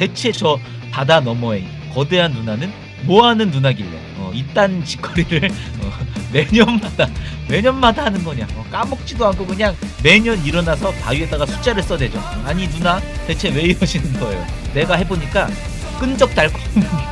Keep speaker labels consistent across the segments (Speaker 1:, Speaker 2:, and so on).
Speaker 1: 대체 저 바다 너머에 거대한 누나는 뭐하는 누나길래 어, 이딴 짓거리를 어, 매년마다 매년마다 하는 거냐. 어, 까먹지도 않고 그냥 매년 일어나서 바위에다가 숫자를 써대죠. 아니 누나 대체 왜 이러시는 거예요? 내가 해보니까 끈적 달콤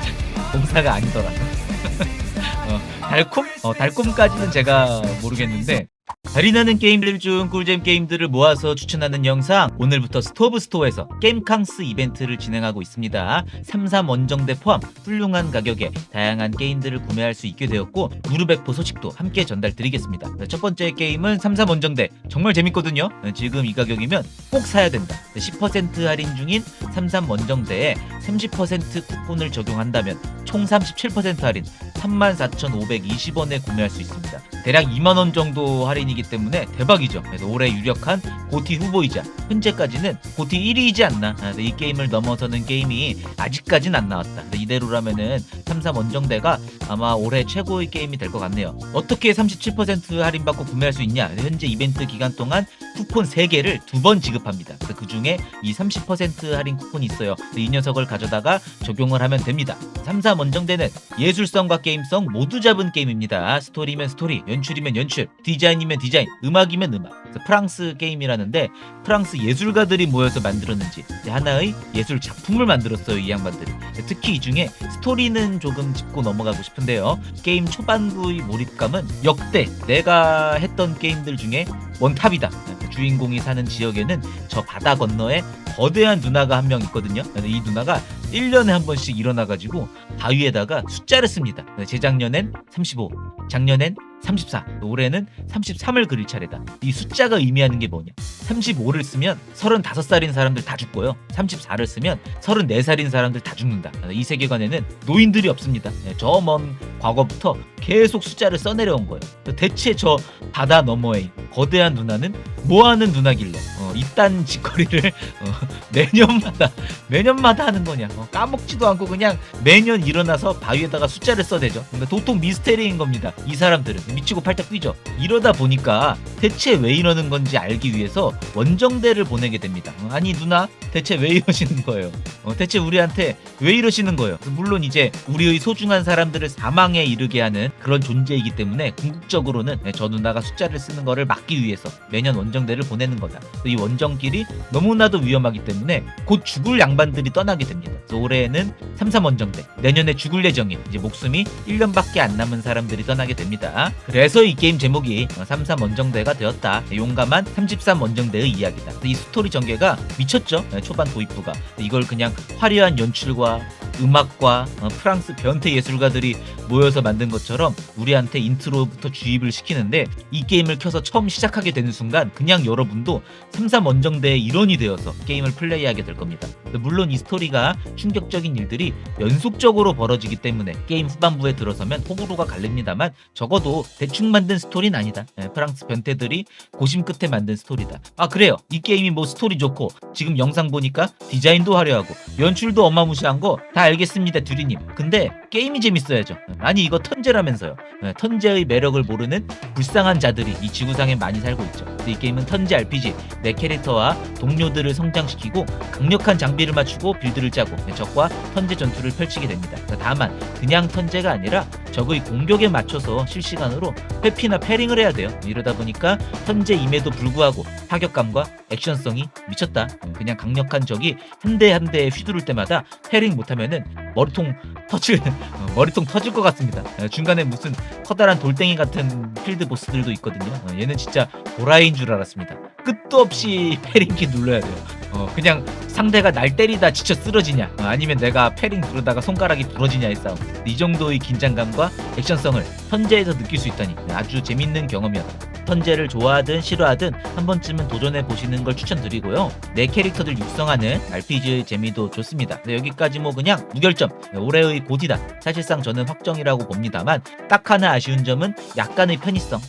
Speaker 1: 공사가 아니더라. 어, 달콤? 어, 달콤까지는 제가 모르겠는데 달이 나는 게임들 중 꿀잼 게임들을 모아서 추천하는 영상. 오늘부터 스토브 스토어에서 게임캉스 이벤트를 진행하고 있습니다. 33 원정대 포함 훌륭한 가격에 다양한 게임들을 구매할 수 있게 되었고 무르백포 소식도 함께 전달드리겠습니다. 첫 번째 게임은 33 원정대. 정말 재밌거든요. 지금 이 가격이면 꼭 사야 된다. 10% 할인 중인 33 원정대에 30% 쿠폰을 적용한다면 총 37% 할인 34,520원에 구매할 수 있습니다. 대략 2만원 정도 할인이기 때문에 대박이죠. 그래서 올해 유력한 고티 후보이자 현재까지는 고티 1위이지 않나. 아, 이 게임을 넘어서는 게임이 아직까진 안 나왔다. 이대로라면은 33 원정대가 아마 올해 최고의 게임이 될 것 같네요. 어떻게 37% 할인받고 구매할 수 있냐? 현재 이벤트 기간 동안 쿠폰 3개를 두 번 지급합니다. 그 중에 이 30% 할인 쿠폰이 있어요. 이 녀석을 가져다가 적용을 하면 됩니다. 33 원정대는 예술성과 게임성 모두 잡은 게임입니다. 스토리면 스토리, 연출이면 연출, 디자인이면 디자인, 음악이면 음악. 프랑스 게임이라는데 프랑스 예술가들이 모여서 만들었는지 하나의 예술 작품을 만들었어요 이 양반들이. 특히 이 중에 스토리는 조금 짚고 넘어가고 싶은데요. 게임 초반부의 몰입감은 역대 내가 했던 게임들 중에 원탑이다. 주인공이 사는 지역에는 저 바다 건너에 거대한 누나가 한 명 있거든요. 이 누나가 1년에 한 번씩 일어나가지고 바위에다가 숫자를 씁니다. 재작년엔 35, 작년엔 34, 올해는 33을 그릴 차례다. 이 숫자가 의미하는 게 뭐냐? 35를 쓰면 35살인 사람들 다 죽고요. 34를 쓰면 34살인 사람들 다 죽는다. 이 세계관에는 노인들이 없습니다. 저 먼 과거부터 계속 숫자를 써내려온 거예요. 대체 저 바다 너머에 거대한 누나는 뭐하는 누나길래 어, 이딴 짓거리를 어, 매년마다 매년마다 하는 거냐? 어, 까먹지도 않고 그냥 매년 일어나서 바위에다가 숫자를 써대죠. 그러니까 도통 미스테리인 겁니다. 이 사람들은 미치고 팔짝 뛰죠. 이러다 보니까 대체 왜 이러는 건지 알기 위해서 원정대를 보내게 됩니다. 어, 아니 누나 대체 왜 이러시는 거예요? 어, 대체 우리한테 왜 이러시는 거예요? 물론 이제 우리의 소중한 사람들을 사망에 이르게 하는 그런 존재이기 때문에 궁극적으로는 저 누나가 숫자를 쓰는 거를 막기 위해서 매년 원정대를 보내는 거다. 이 원정길이 너무나도 위험하기 때문에 곧 죽을 양반들이 떠나게 됩니다. 올해에는 33 원정대, 내년에 죽을 예정인 이제 목숨이 1년밖에 안 남은 사람들이 떠나게 됩니다. 그래서 이 게임 제목이 33 원정대가 되었다. 용감한 33 원정대의 이야기다. 이 스토리 전개가 미쳤죠. 초반 도입부가 이걸 그냥 화려한 연출과 음악과 어, 프랑스 변태 예술가들이 모여서 만든 것처럼 우리한테 인트로부터 주입을 시키는데 이 게임을 켜서 처음 시작하게 되는 순간 그냥 여러분도 33 원정대의 일원이 되어서 게임을 플레이하게 될 겁니다. 물론 이 스토리가 충격적인 일들이 연속적으로 벌어지기 때문에 게임 후반부에 들어서면 호불호가 갈립니다만 적어도 대충 만든 스토리는 아니다. 예, 프랑스 변태들이 고심 끝에 만든 스토리다. 아 그래요. 이 게임이 뭐 스토리 좋고 지금 영상 보니까 디자인도 화려하고 연출도 어마무시한 거 다 알겠습니다 두리님. 근데 게임이 재밌어야죠. 아니 이거 턴제라면서 요. 예, 턴제의 매력을 모르는 불쌍한 자들이 이 지구상에 많이 살고 있죠. 이 게임은 턴제 RPG 내 캐릭터와 동료들을 성장시키고 강력한 장비를 맞추고 빌드를 짜고 예, 적과 턴제 전투를 펼치게 됩니다. 다만 그냥 턴제가 아니라 적의 공격에 맞춰서 실시간으로 회피나 패링을 해야 돼요. 이러다 보니까 턴제임에도 불구하고 타격감과 액션성이 미쳤다. 그냥 강력한 적이 한 대 한 대에 휘두를 때마다 패링 못하면은 머리통 터질 어, 머리통 터질 것 같습니다. 어, 중간에 무슨 커다란 돌덩이 같은 필드 보스들도 있거든요. 어, 얘는 진짜 도라이인 줄 알았습니다. 끝도 없이 패링키 눌러야 돼요. 어, 그냥 상대가 날 때리다 지쳐 쓰러지냐 어, 아니면 내가 패링 누르다가 손가락이 부러지냐의 싸움 이 정도의 긴장감과 액션성을 턴제에서 느낄 수 있다니 아주 재밌는 경험이었다. 턴제를 좋아하든 싫어하든 한 번쯤은 도전해 보시는 걸 추천드리고요. 내 캐릭터들 육성하는 RPG의 재미도 좋습니다. 네, 여기까지 뭐 그냥 무결점 네, 올해의 고디다. 사실상 저는 확정이라고 봅니다만 딱 하나 아쉬운 점은 약간의 편의성.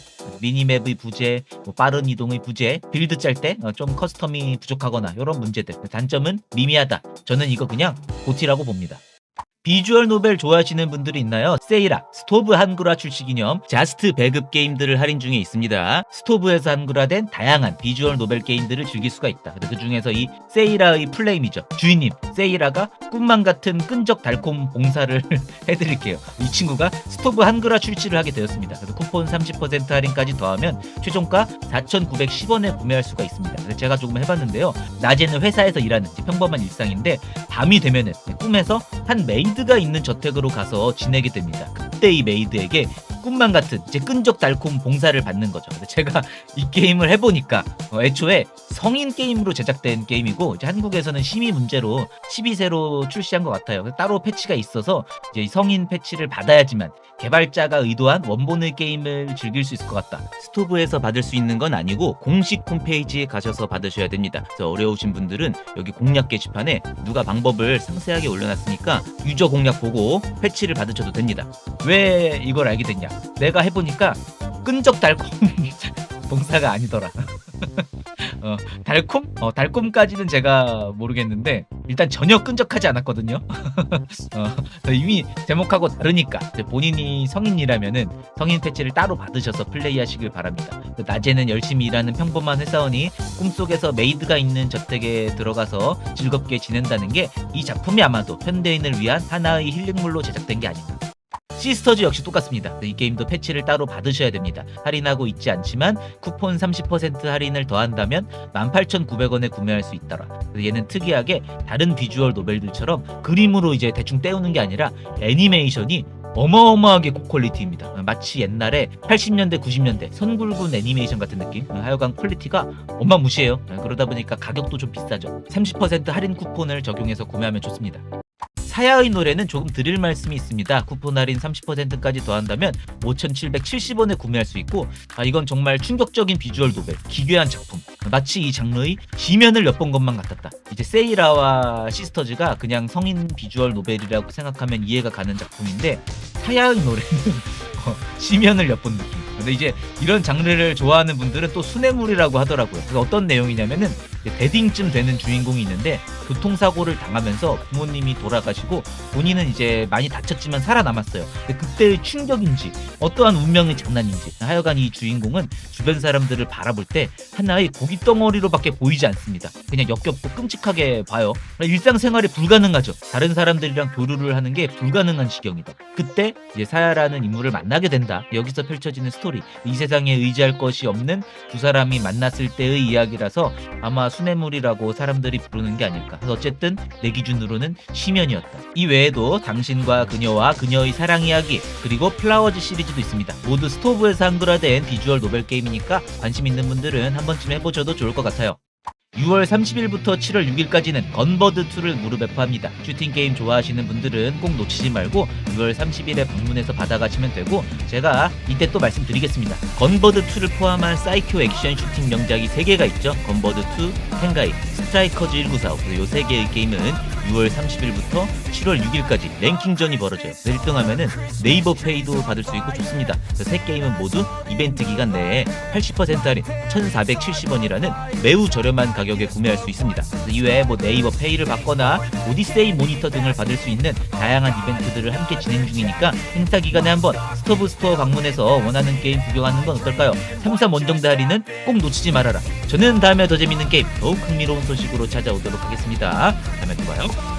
Speaker 1: 미니맵의 부재, 뭐 빠른 이동의 부재, 빌드 짤 때 좀 커스텀이 부족하거나 이런 문제들. 단점은 미미하다. 저는 이거 그냥 고티라고 봅니다. 비주얼 노벨 좋아하시는 분들이 있나요? 세이라, 스토브 한글화 출시 기념 자스트 배급 게임들을 할인 중에 있습니다. 스토브에서 한글화된 다양한 비주얼 노벨 게임들을 즐길 수가 있다. 그 중에서 이 세이라의 플레임이죠. 주인님, 세이라가 꿈만 같은 끈적 달콤 봉사를 해드릴게요. 이 친구가 스토브 한글화 출시를 하게 되었습니다. 그래서 쿠폰 30% 할인까지 더하면 최종가 4,910원에 구매할 수가 있습니다. 그래서 제가 조금 해봤는데요. 낮에는 회사에서 일하는 평범한 일상인데 밤이 되면은 꿈에서 한 메이드가 있는 저택으로 가서 지내게 됩니다. 그때 이 메이드에게 꿈만 같은 이제 끈적 달콤 봉사를 받는 거죠. 근데 제가 이 게임을 해보니까 어, 애초에 성인 게임으로 제작된 게임이고 이제 한국에서는 심의 문제로 12세로 출시한 것 같아요. 따로 패치가 있어서 이제 이 성인 패치를 받아야지만 개발자가 의도한 원본의 게임을 즐길 수 있을 것 같다. 스토브에서 받을 수 있는 건 아니고 공식 홈페이지에 가셔서 받으셔야 됩니다. 그래서 어려우신 분들은 여기 공략 게시판에 누가 방법을 상세하게 올려놨으니까 유저 공략 보고 패치를 받으셔도 됩니다. 왜 이걸 알게 됐냐? 내가 해보니까 끈적 달콤 봉사가 아니더라. 어, 달콤? 어, 달콤까지는 제가 모르겠는데 일단 전혀 끈적하지 않았거든요. 어, 이미 제목하고 다르니까 본인이 성인이라면은 성인 패치를 따로 받으셔서 플레이하시길 바랍니다. 그 낮에는 열심히 일하는 평범한 회사원이 꿈속에서 메이드가 있는 저택에 들어가서 즐겁게 지낸다는 게 이 작품이 아마도 현대인을 위한 하나의 힐링물로 제작된 게 아닌가. 시스터즈 역시 똑같습니다. 이 게임도 패치를 따로 받으셔야 됩니다. 할인하고 있지 않지만 쿠폰 30% 할인을 더한다면 18,900원에 구매할 수 있더라. 얘는 특이하게 다른 비주얼 노벨들처럼 그림으로 이제 대충 때우는 게 아니라 애니메이션이 어마어마하게 고퀄리티입니다. 마치 옛날에 80년대, 90년대 선굴군 애니메이션 같은 느낌. 하여간 퀄리티가 어마무시해요. 그러다 보니까 가격도 좀 비싸죠. 30% 할인 쿠폰을 적용해서 구매하면 좋습니다. 사야의 노래는 조금 드릴 말씀이 있습니다. 쿠폰 할인 30%까지 더한다면 5,770원에 구매할 수 있고 아, 이건 정말 충격적인 비주얼 노벨, 기괴한 작품. 마치 이 장르의 지면을 엿본 것만 같았다. 이제 세이라와 시스터즈가 그냥 성인 비주얼 노벨이라고 생각하면 이해가 가는 작품인데 사야의 노래는 어, 지면을 엿본 느낌. 근데 이제 이런 장르를 좋아하는 분들은 또 수뇌물이라고 하더라고요. 그래서 어떤 내용이냐면은 데딩쯤 되는 주인공이 있는데 교통사고를 당하면서 부모님이 돌아가시고 본인은 이제 많이 다쳤지만 살아남았어요. 그때의 충격인지 어떠한 운명의 장난인지 하여간 이 주인공은 주변 사람들을 바라볼 때 하나의 고기 덩어리로밖에 보이지 않습니다. 그냥 역겹고 끔찍하게 봐요. 일상생활이 불가능하죠. 다른 사람들이랑 교류를 하는 게 불가능한 지경이다. 그때 이제 사야라는 인물을 만나게 된다. 여기서 펼쳐지는 스토리. 이 세상에 의지할 것이 없는 두 사람이 만났을 때의 이야기라서 아마 수뇌물이라고 사람들이 부르는 게 아닐까. 어쨌든 내 기준으로는 시면이었다. 이 외에도 당신과 그녀와 그녀의 사랑 이야기 그리고 플라워즈 시리즈도 있습니다. 모두 스토브에서 한글화된 비주얼 노벨 게임이니까 관심 있는 분들은 한 번쯤 해보셔도 좋을 것 같아요. 6월 30일부터 7월 6일까지는 건버드2를 무료 배포합니다. 슈팅 게임 좋아하시는 분들은 꼭 놓치지 말고 6월 30일에 방문해서 받아가시면 되고 제가 이때 또 말씀드리겠습니다. 건버드2를 포함한 사이큐 액션 슈팅 명작이 3개가 있죠. 건버드2, 텐가이, 스트라이커즈 1945요 3개의 게임은 6월 30일부터 7월 6일까지 랭킹전이 벌어져요. 1등 하면은 네이버 페이도 받을 수 있고 좋습니다. 세 게임은 모두 이벤트 기간 내에 80% 할인 1,470원이라는 매우 저렴한 가격에 구매할 수 있습니다. 이외에 뭐 네이버 페이를 받거나 오디세이 모니터 등을 받을 수 있는 다양한 이벤트들을 함께 진행 중이니까 행사 기간에 한번 스토브 스토어 방문해서 원하는 게임 구경하는 건 어떨까요? 3.3 원정대 할인은 꼭 놓치지 말아라. 저는 다음에 더 재밌는 게임, 더욱 흥미로운 소식으로 찾아오도록 하겠습니다. 다음에 또 봐요.